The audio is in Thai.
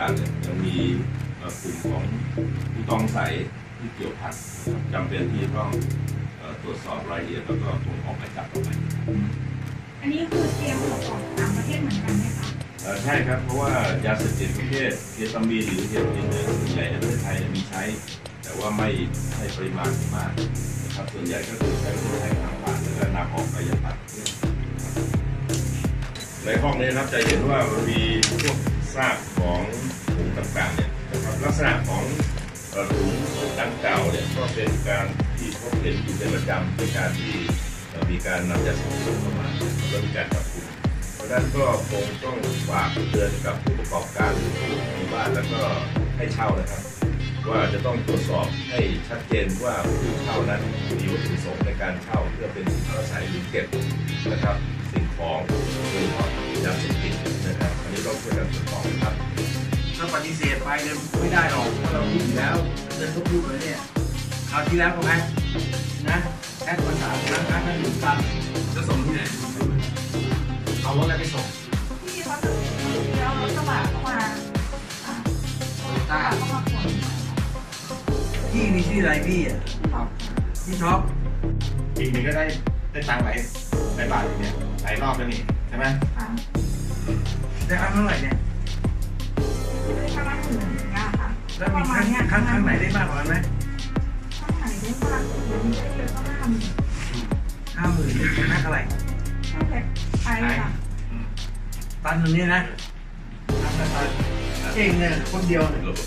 ต่างๆเนี่ยยังมีเอ่อกลุ่มของผู้ต้องสงสัยที่เกี่ยวพันนะครับจำเป็นที่ต้องเอ่อตรวจสอบรายละเอียดแล้วก็คงออกหมายจับต่อไปอันนี้คือเตรียมส่งออกต่างประเทศเหมือนกันไหมคะเอ่อใช่ครับ เพราะว่ายาเสพติดประเภทเคตามีนหรือเฮโรอีนเนี่ยส่วนใหญ่ในประเทศไทยเนี่ยมีใช้ แต่ว่าไม่ใช่ปริมาณที่มากนะครับส่วนใหญ่ก็คือใช้ประเทศไทยทางผ่านแล้วก็นำออกไปยังต่างประเทศในห้องนี้นะครับจะเห็นว่ามันมีพวก ซากของถุงต่างๆเนี่ยนะครับลักษณะของถุงดังกล่าวเนี่ยก็เป็นการที่พบเห็นอยู่เป็นประจำในการที่มีการนำยาสพติดเข้ามาแล้วมีการจับกุมเพราะนั้นก็คงต้องฝากเตือนกับผู้ประกอบการหรือผู้มีบ้านแล้วก็ให้เช่านะครับ ว่าจะต้องตรวจสอบให้ชัดเจนว่าผู้เช่านั้นมีวัตถุประสงค์ในการเช่าเพื่อเป็นอาศัยหรือเก็บนะครับสิ่งของโดยเฉพาะ เสธไปเนี่ยไม่ได้หรอกเพราะเราพูดอยู่แล้วเดินทุกพูดเลยเนี่ยคราวที่แล้วก็แพ็คนะแพ็คภาษาครั้งครั้งนั้นอยู่กันจะส่งที่ไหนเอารถอะไรไปส่งที่เขาจะแล้วรถกระบะเข้ามาอ่าโตโยต้าเข้ามาขนพี่มีชื่ออะไรพี่อะครับพี่ช็อปปีหนึงก็ได้ได้ตังค์หลายหลายบาทอยู่เนี่ยหลายรอบแล้วนี่ใช่ไหมค่ะได้ครั้งเท่าไหร่เนี่ยได้ ประมาณหมื่นหนึ่งอะค่ะแล้วมีครั้งครั้งครั้งไหนได้มากกว่านั้นไหมข้างไหนได้มากกว่านี้ได้เยอะก็ห้าหมื่นห้าหมื่นเป็นแพ็คอะไรข้างแพ็คไอค่ะตันหนึ่งเนี่ยนะตันละตันเองเนี่ยคนเดียวเนี่ย ระบบ